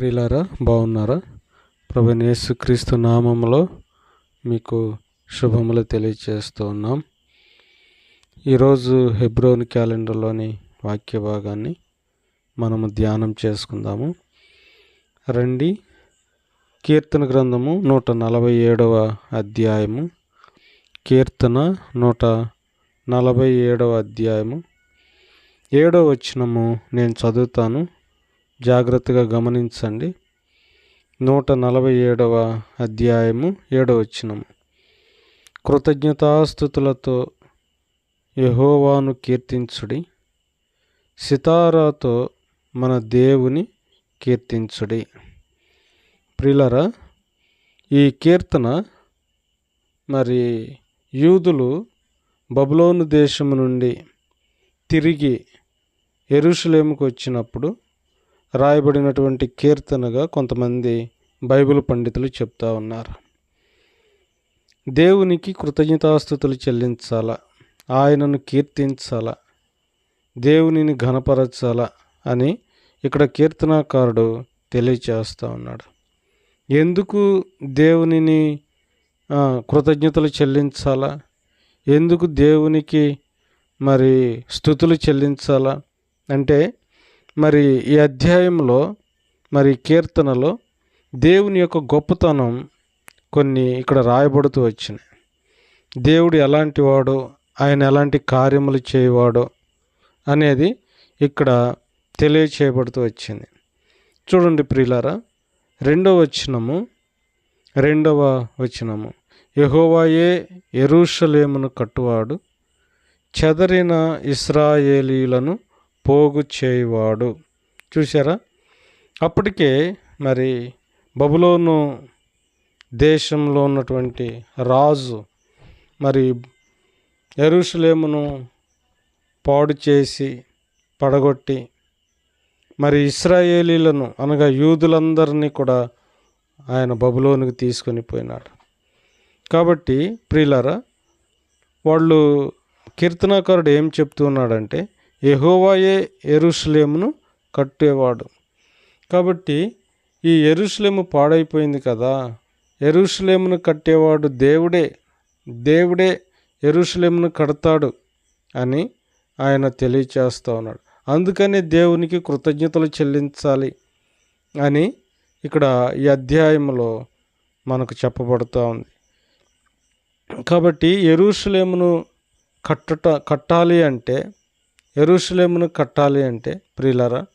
ప్రియులారా బాగున్నారా? ప్రభు యేసుక్రీస్తు నామంలో మీకు శుభములు తెలియజేస్తూ ఉన్నాం. ఈరోజు హెబ్రోన్ క్యాలెండర్లోని వాక్య భాగాన్ని మనము ధ్యానం చేసుకుందాము. రండి. కీర్తన గ్రంథము నూట నలభై ఏడవ అధ్యాయము. కీర్తన నూట నలభై ఏడవ అధ్యాయము. ఏడవ వచనము నేను చదువుతాను. జాగ్రత్తగా గమనించండి. నూట నలభై ఏడవ అధ్యాయము ఏడవచ్చినము కృతజ్ఞతాస్థుతులతో యహోవాను కీర్తించుడి. సితారాతో మన దేవుని కీర్తించుడి. ప్రిలరా ఈ కీర్తన మరి యూదులు బబులోను దేశము నుండి తిరిగి ఎరుషులేముకు వచ్చినప్పుడు రాయబడినటువంటి కీర్తనగా కొంతమంది బైబిల్ పండితులు చెప్తా ఉన్నారు. దేవునికి కృతజ్ఞతాస్థుతులు చెల్లించాలా? ఆయనను కీర్తించాలా? దేవునిని ఘనపరచాలా? అని ఇక్కడ కీర్తనాకారుడు తెలియచేస్తూ ఉన్నాడు. ఎందుకు దేవునిని కృతజ్ఞతలు చెల్లించాలా? ఎందుకు దేవునికి మరి స్థుతులు చెల్లించాలా? అంటే మరి ఈ అధ్యాయంలో మరి కీర్తనలో దేవుని యొక్క గొప్పతనం కొన్ని ఇక్కడ రాయబడుతూ వచ్చినాయి. దేవుడు ఎలాంటి వాడో? ఆయన ఎలాంటి కార్యములు చేయవాడో? అనేది ఇక్కడ తెలియచేయబడుతూ వచ్చింది. చూడండి ప్రియులారా రెండవ వచనము రెండవ వచనము. యహోవాయే ఎరూషలేమును కట్టువాడు చెదరిన ఇస్రాయేలీలను పోగు చేయువాడు. చూసారా అప్పటికే మరి బబులోను దేశంలో ఉన్నటువంటి రాజు మరి ఎరుషలేమును పాడు చేసి పడగొట్టి మరి ఇస్రాయేలీలను అనగా యూదులందరినీ కూడా ఆయన బబులోనికి తీసుకొని పోయినాడు. కాబట్టి ప్రియులారా వాళ్ళు కీర్తనాకారుడు ఏం చెప్తున్నాడంటే యహోవాయే ఎరుషులేమును కట్టేవాడు. కాబట్టి ఈ ఎరుషులేము పాడైపోయింది కదా. ఎరుషులేమును కట్టేవాడు దేవుడే దేవుడే ఎరుషులేమును కడతాడు అని ఆయన తెలియచేస్తూ ఉన్నాడు. అందుకనే దేవునికి కృతజ్ఞతలు చెల్లించాలి అని ఇక్కడ ఈ అధ్యాయంలో మనకు చెప్పబడుతూ ఉంది. కాబట్టి ఎరుషులేమును కట్టట కట్టాలి అంటే ఎరుషులేమును కట్టాలి అంటే ప్రియులరా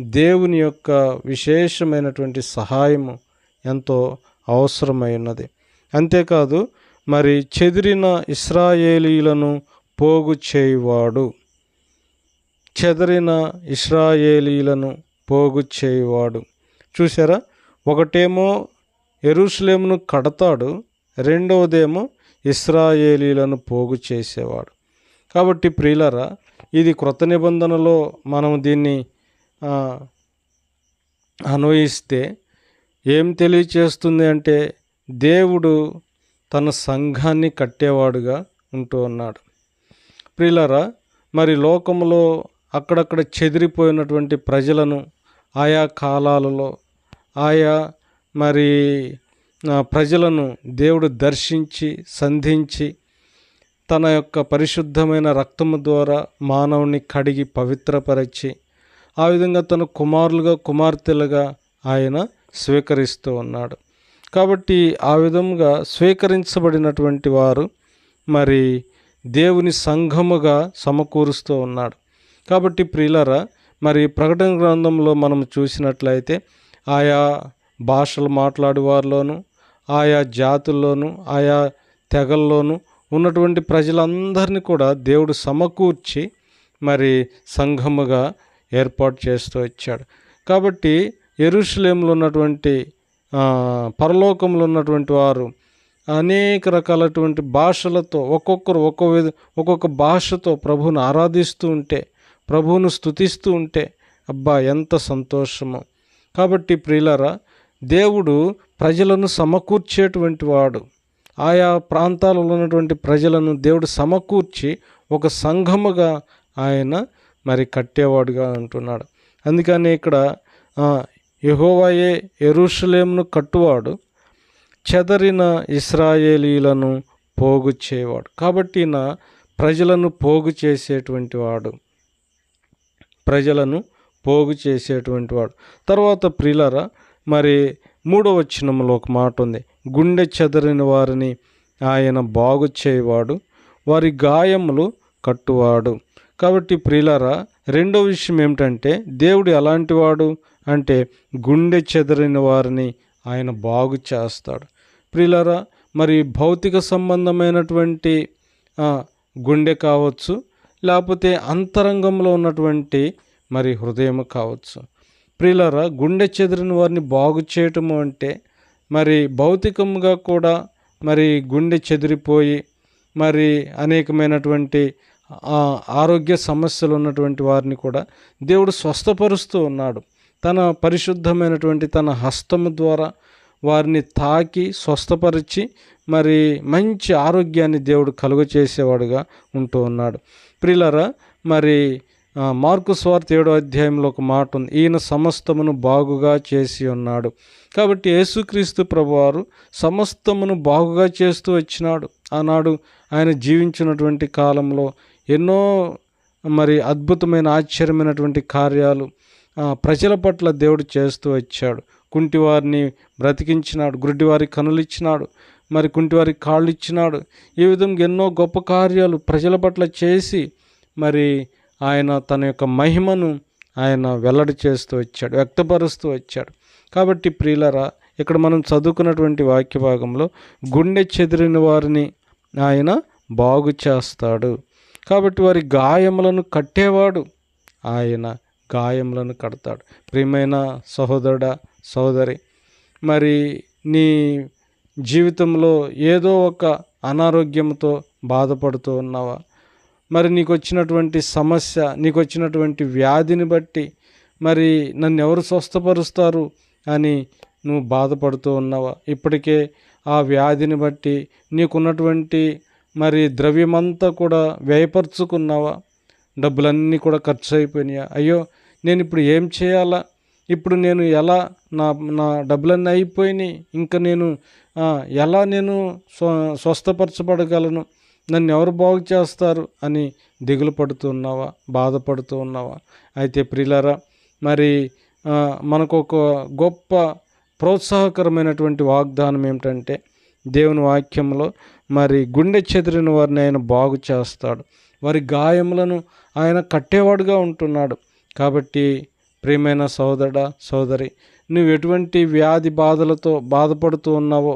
దేవుని యొక్క విశేషమైనటువంటి సహాయము ఎంతో అవసరమై ఉన్నది అంతేకాదు మరి చెదిరిన ఇస్రాయేలీలను పోగు చేయువాడు చెదరిన ఇస్రాయేలీలను పోగు చేయువాడు. చూసారా ఒకటేమో ఎరుషులేమును కడతాడు రెండవదేమో ఇస్రాయేలీలను పోగు చేసేవాడు. కాబట్టి ప్రియులరా ఇది క్రొత్త నిబంధనలో మనం దీన్ని అన్వయిస్తే ఏం తెలియచేస్తుంది అంటే దేవుడు తన సంఘాన్ని కట్టేవాడుగా ఉంటూ ఉన్నాడు. ప్రియులరా మరి లోకంలో అక్కడక్కడ చెదిరిపోయినటువంటి ప్రజలను ఆయా కాలాలలో ఆయా మరి ప్రజలను దేవుడు దర్శించి సంధించి తన యొక్క పరిశుద్ధమైన రక్తము ద్వారా మానవుని కడిగి పవిత్రపరిచి ఆ విధంగా తన కుమారులుగా కుమార్తెలుగా ఆయన స్వీకరిస్తూ ఉన్నాడు. కాబట్టి ఆ విధంగా స్వీకరించబడినటువంటి వారు మరి దేవుని సంఘముగా సమకూరుస్తూ ఉన్నాడు. కాబట్టి ప్రియులరా మరి ప్రకటన గ్రంథంలో మనం చూసినట్లయితే ఆయా భాషలు మాట్లాడేవారిలోను ఆయా జాతుల్లోనూ ఆయా తెగల్లోనూ ఉన్నటువంటి ప్రజలందరినీ కూడా దేవుడు సమకూర్చి మరి సంఘముగా ఏర్పాటు చేస్తూ వచ్చాడు. కాబట్టి ఎరుషులేంలో ఉన్నటువంటి పరలోకంలో ఉన్నటువంటి వారు అనేక రకాలటువంటి భాషలతో ఒక్కొక్కరు ఒక్కొక్క ఒక్కొక్క భాషతో ప్రభువును ఆరాధిస్తూ ఉంటే ప్రభువును స్థుతిస్తూ ఉంటే అబ్బా ఎంత సంతోషమో. కాబట్టి ప్రియులరా దేవుడు ప్రజలను సమకూర్చేటువంటి వాడు. ఆయా ప్రాంతాలలో ఉన్నటువంటి ప్రజలను దేవుడు సమకూర్చి ఒక సంఘముగా ఆయన మరి కట్టేవాడుగా అంటున్నాడు. అందుకని ఇక్కడ యహోవాయే ఎరుషలేమును కట్టువాడు చెదరిన ఇస్రాయేలీలను పోగు చేయవాడు కాబట్టి నా ప్రజలను పోగు చేసేటువంటి వాడు ప్రజలను పోగు చేసేటువంటి వాడు. తర్వాత ప్రిలరా మరి మూడో వచనంలో ఒక మాట ఉంది. గుండె చెదరిన వారిని ఆయన బాగు చేయవాడు వారి గాయములు కట్టువాడు. కాబట్టి ప్రియులారా రెండో విషయం ఏమిటంటే దేవుడు ఎలాంటివాడు అంటే గుండె చెదరిన వారిని ఆయన బాగు చేస్తాడు. ప్రియులారా మరి భౌతిక సంబంధమైనటువంటి గుండె కావచ్చు లేకపోతే అంతరంగంలో ఉన్నటువంటి మరి హృదయం కావచ్చు. ప్రియులరా గుండె చెదిరిన వారిని బాగు చేయటము అంటే మరి భౌతికంగా కూడా మరి గుండె చెదిరిపోయి మరి అనేకమైనటువంటి ఆరోగ్య సమస్యలు ఉన్నటువంటి వారిని కూడా దేవుడు స్వస్థపరుస్తూ ఉన్నాడు. తన పరిశుద్ధమైనటువంటి తన హస్తము ద్వారా వారిని తాకి స్వస్థపరిచి మరి మంచి ఆరోగ్యాన్ని దేవుడు కలుగ చేసేవాడుగా ఉంటూ ఉన్నాడు. ప్రిలరా మరి మార్కు స్వార్థ ఏడో అధ్యాయంలో ఒక మాట ఉంది. ఈయన సమస్తమును బాగుగా చేసి ఉన్నాడు. కాబట్టి యేసుక్రీస్తు ప్రభువారు సమస్తమును బాగుగా చేస్తూ వచ్చినాడు. ఆనాడు ఆయన జీవించినటువంటి కాలంలో ఎన్నో మరి అద్భుతమైన ఆశ్చర్యమైనటువంటి కార్యాలు ప్రజల పట్ల దేవుడు చేస్తూ వచ్చాడు. కుంటివారిని బ్రతికించినాడు గుడ్డివారి కనులు ఇచ్చినాడు మరి కుంటివారికి కాళ్ళు ఇచ్చినాడు ఈ విధంగా ఎన్నో గొప్ప కార్యాలు ప్రజల పట్ల చేసి మరి ఆయన తన యొక్క మహిమను ఆయన వెల్లడి చేస్తూ వచ్చాడు వ్యక్తపరుస్తూ వచ్చాడు. కాబట్టి ప్రియులరా ఇక్కడ మనం చదువుకున్నటువంటి వాక్య భాగంలో గుండె చెదిరిన వారిని ఆయన బాగు చేస్తాడు. కాబట్టి వారి గాయములను కట్టేవాడు ఆయన గాయములను కడతాడు. ప్రియమైన సహోదరుడా సహోదరి మరి నీ జీవితంలో ఏదో ఒక అనారోగ్యంతో బాధపడుతూ ఉన్నావా? మరి నీకు వచ్చినటువంటి సమస్య నీకు వచ్చినటువంటి వ్యాధిని బట్టి మరి నన్ను ఎవరు స్వస్థపరుస్తారు అని నువ్వు బాధపడుతూ ఉన్నావా? ఇప్పటికే ఆ వ్యాధిని బట్టి నీకున్నటువంటి మరి ద్రవ్యమంతా కూడా వ్యయపరుచుకున్నావా? డబ్బులన్నీ కూడా ఖర్చు అయిపోయినాయా అయ్యో నేను ఇప్పుడు ఏం చేయాలా? ఇప్పుడు నేను ఎలా నా నా డబ్బులన్నీ అయిపోయినాయి. ఇంకా నేను ఎలా నేను స్వ స్వస్థపరచబడగలను? నన్ను ఎవరు బాగు చేస్తారు అని దిగులు పడుతూ ఉన్నావా? బాధపడుతూ ఉన్నావా? అయితే ప్రిలరా మరి మనకు ఒక గొప్ప ప్రోత్సాహకరమైనటువంటి వాగ్దానం ఏమిటంటే దేవుని వాక్యంలో మరి గుండె చెదిరిన వారిని ఆయన బాగు చేస్తాడు. వారి గాయములను ఆయన కట్టేవాడుగా ఉంటున్నాడు. కాబట్టి ప్రియమైన సోదరుడా సోదరి నువ్వు ఎటువంటి వ్యాధి బాధలతో బాధపడుతూ ఉన్నావో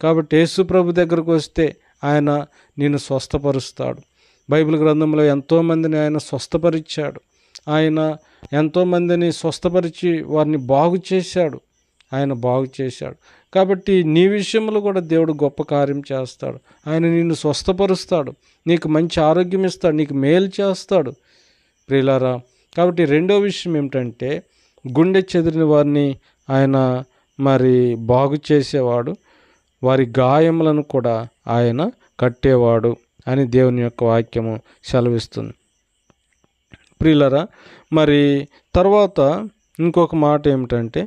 కాబట్టి యేసు ప్రభు దగ్గరకు వస్తే ఆయన నిన్ను స్వస్థపరుస్తాడు. బైబిల్ గ్రంథంలో ఎంతోమందిని ఆయన స్వస్థపరిచాడు. ఆయన ఎంతోమందిని స్వస్థపరిచి వారిని బాగు చేశాడు. ఆయన బాగు చేశాడు. కాబట్టి నీ విషయంలో కూడా దేవుడు గొప్ప కార్యం చేస్తాడు. ఆయన నిన్ను స్వస్థపరుస్తాడు. నీకు మంచి ఆరోగ్యం ఇస్తాడు. నీకు మేలు చేస్తాడు. ప్రియులారా కాబట్టి రెండో విషయం ఏమిటంటే గుండె చెదిరిన వారిని ఆయన మరి బాగు చేసేవాడు. వారి గాయములను కూడా ఆయన కట్టేవాడు అని దేవుని యొక్క వాక్యము సెలవిస్తుంది. ప్రియులరా మరి తర్వాత ఇంకొక మాట ఏమిటంటే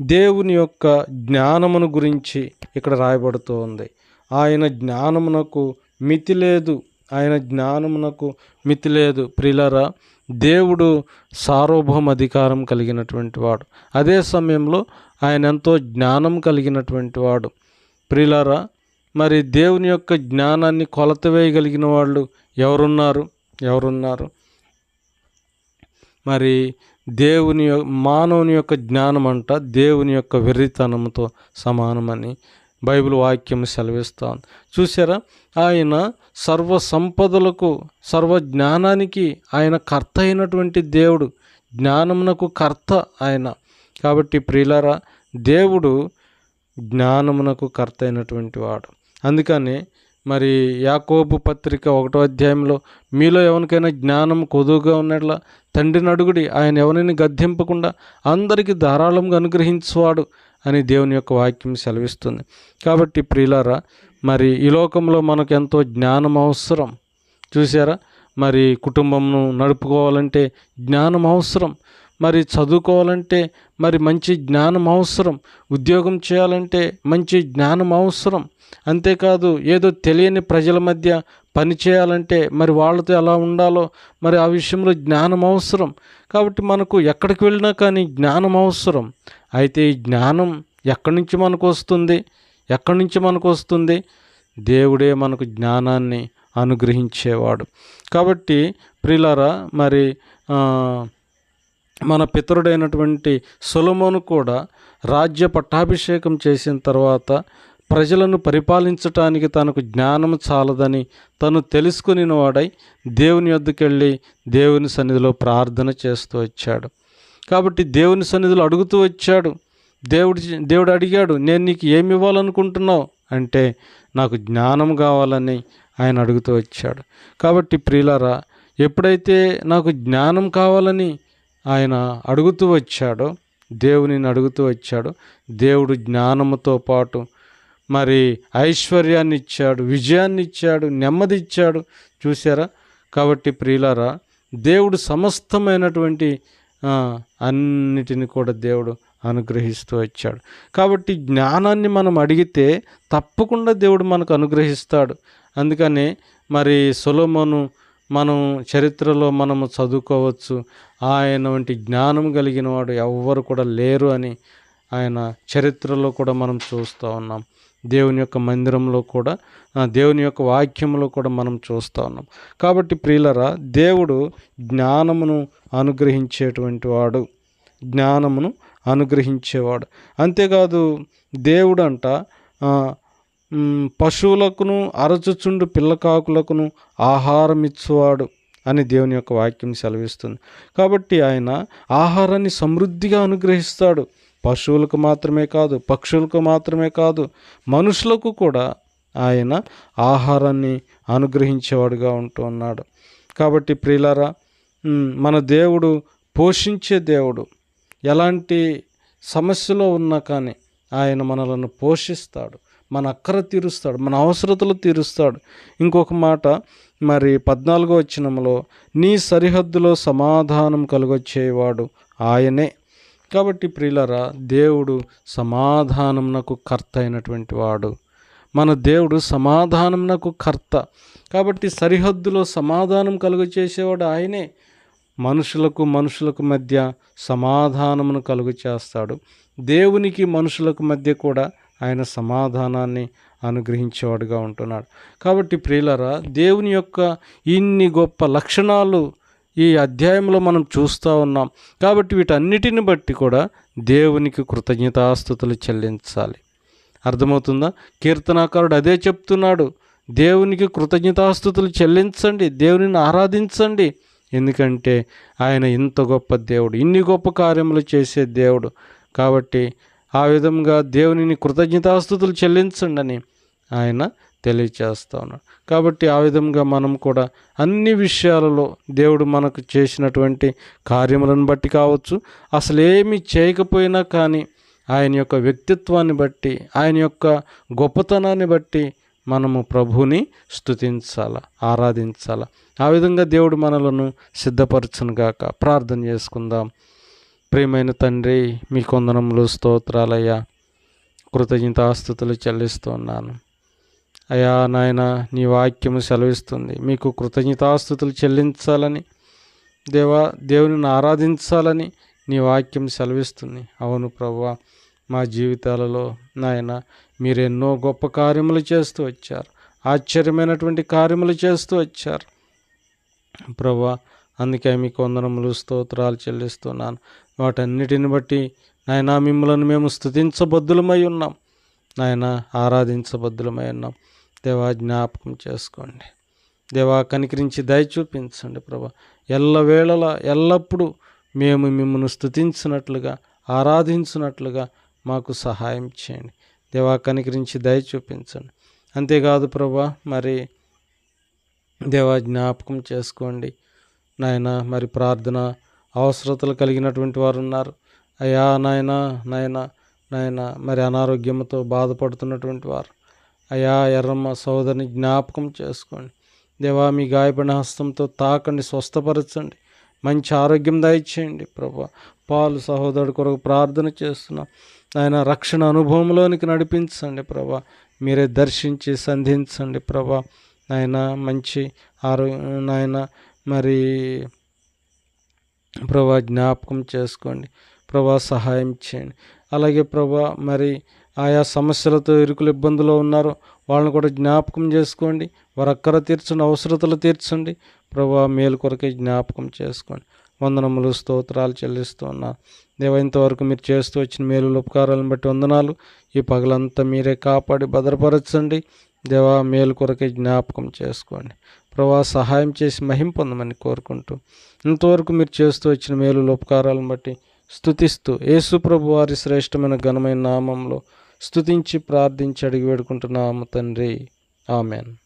దేవుని యొక్క జ్ఞానమును గురించి ఇక్కడ రాయబడుతూ ఉంది. ఆయన జ్ఞానమునకు మితి లేదు ఆయన జ్ఞానమునకు మితి లేదు ప్రిలరా దేవుడు సార్వభౌమ అధికారం కలిగినటువంటి వాడు. అదే సమయంలో ఆయన ఎంతో జ్ఞానం కలిగినటువంటి వాడు. ప్రిలరా మరి దేవుని యొక్క జ్ఞానాన్ని కొలత వేయగలిగిన వాళ్ళు ఎవరున్నారు? ఎవరున్నారు? మరి దేవుని మానవుని యొక్క జ్ఞానం అంట దేవుని యొక్క వెర్రితనంతో సమానమని బైబిల్ వాక్యం సెలవిస్తాం చూసారా ఆయన సర్వ సంపదలకు సర్వ జ్ఞానానికి ఆయన కర్త అయినటువంటి దేవుడు. జ్ఞానమునకు కర్త ఆయన. కాబట్టి ప్రియులారా దేవుడు జ్ఞానమునకు కర్త అయినటువంటి వాడు. అందుకని మరి యాకోబు పత్రిక ఒకటో అధ్యాయంలో మీలో ఎవరికైనా జ్ఞానం కొదువుగా ఉన్నట్ల తండ్రిని అడుగుడి ఆయన ఎవరిని గద్దింపకుండా అందరికీ ధారాళంగా అనుగ్రహించువాడు అని దేవుని యొక్క వాక్యం సెలవిస్తుంది. కాబట్టి ప్రియులారా మరి ఈ లోకంలో మనకు ఎంతో జ్ఞానం అవసరం. చూసారా మరి కుటుంబంను నడుపుకోవాలంటే జ్ఞానం అవసరం. మరి చదువుకోవాలంటే మరి మంచి జ్ఞానం అవసరం. ఉద్యోగం చేయాలంటే మంచి జ్ఞానం అవసరం. అంతేకాదు ఏదో తెలియని ప్రజల మధ్య పని చేయాలంటే మరి వాళ్ళతో ఎలా ఉండాలో మరి ఆ విషయంలో జ్ఞానం అవసరం. కాబట్టి మనకు ఎక్కడికి వెళ్ళినా కానీ జ్ఞానం అవసరం. అయితే ఈ జ్ఞానం ఎక్కడి నుంచి మనకు వస్తుంది? ఎక్కడి నుంచి మనకు వస్తుంది? దేవుడే మనకు జ్ఞానాన్ని అనుగ్రహించేవాడు. కాబట్టి ప్రిలారా మరి మన పితరుడైనటువంటి సొలొమోను కూడా రాజ్య పట్టాభిషేకం చేసిన తర్వాత ప్రజలను పరిపాలించటానికి తనకు జ్ఞానం చాలదని తను తెలుసుకుని వాడై దేవుని వద్దకెళ్ళి దేవుని సన్నిధిలో ప్రార్థన చేస్తూ వచ్చాడు. కాబట్టి దేవుని సన్నిధిలో అడుగుతూ వచ్చాడు. దేవుడి దేవుడు అడిగాడు నేను నీకు ఏమి ఇవ్వాలనుకుంటున్నావు? అంటే నాకు జ్ఞానం కావాలని ఆయన అడుగుతూ వచ్చాడు. కాబట్టి ప్రియులారా ఎప్పుడైతే నాకు జ్ఞానం కావాలని ఆయన అడుగుతూ వచ్చాడో దేవునిని అడుగుతూ వచ్చాడు. దేవుడు జ్ఞానముతో పాటు మరి ఐశ్వర్యాన్ని ఇచ్చాడు విజయాన్ని ఇచ్చాడు నెమ్మది ఇచ్చాడు చూసారా కాబట్టి ప్రియులారా దేవుడు సమస్తమైనటువంటి అన్నిటిని కూడా దేవుడు అనుగ్రహిస్తూ వచ్చాడు. కాబట్టి జ్ఞానాన్ని మనం అడిగితే తప్పకుండా దేవుడు మనకు అనుగ్రహిస్తాడు. అందుకని మరి సొలొమోను మనం చరిత్రలో మనము చదువుకోవచ్చు. ఆయన వంటి జ్ఞానం కలిగిన వాడు ఎవ్వరు కూడా లేరు అని ఆయన చరిత్రలో కూడా మనం చూస్తూ ఉన్నాం. దేవుని యొక్క మందిరంలో కూడా దేవుని యొక్క వాక్యంలో కూడా మనం చూస్తూ ఉన్నాం. కాబట్టి ప్రియులరా దేవుడు జ్ఞానమును అనుగ్రహించేటువంటి వాడు. జ్ఞానమును అనుగ్రహించేవాడు. అంతేకాదు దేవుడు అంట పశువులకును అరచుచుండు పిల్లకాకులకును ఆహారం ఇచ్చువాడు అని దేవుని యొక్క వాక్యం సెలవిస్తుంది. కాబట్టి ఆయన ఆహారాన్ని సమృద్ధిగా అనుగ్రహిస్తాడు. పశువులకు మాత్రమే కాదు పక్షులకు మాత్రమే కాదు మనుషులకు కూడా ఆయన ఆహారాన్ని అనుగ్రహించేవాడుగా ఉంటూ ఉన్నాడు. కాబట్టి ప్రియులారా మన దేవుడు పోషించే దేవుడు ఎలాంటి సమస్యలో ఉన్నా కానీ ఆయన మనలను పోషిస్తాడు. మన అక్కర తీరుస్తాడు మన అవసరతలు తీరుస్తాడు. ఇంకొక మాట మరి పద్నాలుగో వచ్చినంలో నీ సరిహద్దులో సమాధానం కలుగొచ్చేవాడు ఆయనే. కాబట్టి ప్రియులరా దేవుడు సమాధానంనకు కర్త అయినటువంటి వాడు. మన దేవుడు సమాధానంనకు కర్త. కాబట్టి సరిహద్దులో సమాధానం కలుగచేసేవాడు ఆయనే. మనుషులకు మనుషులకు మధ్య సమాధానమును కలుగు చేస్తాడు దేవునికి మనుషులకు మధ్య కూడా ఆయన సమాధానాన్ని అనుగ్రహించేవాడుగా ఉంటున్నాడు. కాబట్టి ప్రియులరా దేవుని యొక్క ఇన్ని గొప్ప లక్షణాలు ఈ అధ్యాయంలో మనం చూస్తూ ఉన్నాం. కాబట్టి వీటన్నిటిని బట్టి కూడా దేవునికి కృతజ్ఞతాస్థుతులు చెల్లించాలి. అర్థమవుతుందా? కీర్తనాకారుడు అదే చెప్తున్నాడు. దేవునికి కృతజ్ఞతాస్థుతులు చెల్లించండి దేవునిని ఆరాధించండి. ఎందుకంటే ఆయన ఇంత గొప్ప దేవుడు ఇన్ని గొప్ప కార్యములు చేసే దేవుడు. కాబట్టి ఆ విధంగా దేవునిని కృతజ్ఞతాస్థుతులు చెల్లించండి అని ఆయన తెలియచేస్తా ఉన్నాడు. కాబట్టి ఆ విధంగా మనం కూడా అన్ని విషయాలలో దేవుడు మనకు చేసినటువంటి కార్యములను బట్టి కావచ్చు అసలు ఏమి చేయకపోయినా కానీ ఆయన యొక్క వ్యక్తిత్వాన్ని బట్టి ఆయన యొక్క గొప్పతనాన్ని బట్టి మనము ప్రభుని స్థుతించాల ఆరాధించాల. ఆ విధంగా దేవుడు మనలను సిద్ధపరచును గాక ప్రార్థన చేసుకుందాం. ప్రియమైన తండ్రి మీ కొందనములు స్తోత్రాలయ్యా కృతజ్ఞతాస్థుతులు చెల్లిస్తున్నాను. అయ్యా నాయన నీ వాక్యము సెలవిస్తుంది. మీకు కృతజ్ఞతాస్థుతులు చెల్లించాలని దేవా దేవునిని ఆరాధించాలని నీ వాక్యం సెలవిస్తుంది. అవును ప్రభు మా జీవితాలలో నాయన మీరెన్నో గొప్ప కార్యములు చేస్తూ వచ్చారు. ఆశ్చర్యమైనటువంటి కార్యములు చేస్తూ వచ్చారు. ప్రభా అందుకే మీకు వందనములు స్తోత్రాలు చెల్లిస్తున్నాను. వాటన్నిటిని బట్టి నాయన మిమ్మలను మేము స్థుతించబద్దులమై ఉన్నాం. నాయన ఆరాధించబద్దులమై ఉన్నాం. దేవా జ్ఞాపకం చేసుకోండి. దేవా కనికరించి దయ చూపించండి ప్రభా. ఎల్లవేళలా ఎల్లప్పుడూ మేము మిమ్మల్ని స్థుతించినట్లుగా ఆరాధించినట్లుగా మాకు సహాయం చేయండి. దేవా కనికరించి దయ చూపించండి. అంతేకాదు ప్రభా మరి దేవా జ్ఞాపకం చేసుకోండి. నాయన మరి ప్రార్థన అవసరతలు కలిగినటువంటి వారు ఉన్నారు అయ్యా నాయన నాయన నాయన మరి అనారోగ్యంతో బాధపడుతున్నటువంటి వారు. అయ్యా ఎర్రమ్మ సోదరిని జ్ఞాపకం చేసుకోండి. దేవా మీ గాయపడిన హస్తంతో తాకండి స్వస్థపరచండి. మంచి ఆరోగ్యం దయచేయండి ప్రభా. పాలు సహోదరుడు కొరకు ప్రార్థన చేస్తున్నాం. ఆయన రక్షణ అనుభవంలోనికి నడిపించండి ప్రభా. మీరే దర్శించి సంధించండి ప్రభా. నాయన మంచి ఆరో నాయన మరి ప్రభా జ్ఞాపకం చేసుకోండి. ప్రభా సహాయం చేయండి. అలాగే ప్రభా మరి ఆయా సమస్యలతో ఇరుకులు ఇబ్బందులు ఉన్నారు వాళ్ళని కూడా జ్ఞాపకం చేసుకోండి. వారు అక్కర తీర్చండి అవసరతలు తీర్చండి. ప్రభా మేలు కొరకే జ్ఞాపకం చేసుకోండి. వందనములు స్తోత్రాలు చెల్లిస్తూ ఉన్నారు ఇంతవరకు మీరు చేస్తూ వచ్చిన మేలు ఉపకారాలను బట్టి వందనాలు. ఈ పగలంతా మీరే కాపాడి భద్రపరచండి. దేవా మేలు కొరకే జ్ఞాపకం చేసుకోండి. ప్రభా సహాయం చేసి మహిం పొందమని కోరుకుంటూ ఇంతవరకు మీరు చేస్తూ వచ్చిన మేలు ఉపకారాలను బట్టి స్థుతిస్తూ యేసు ప్రభు వారి శ్రేష్టమైన ఘనమైన నామంలో స్థుతించి ప్రార్థించి అడిగి వేడుకుంటున్నాము తండ్రి. ఆమెన్.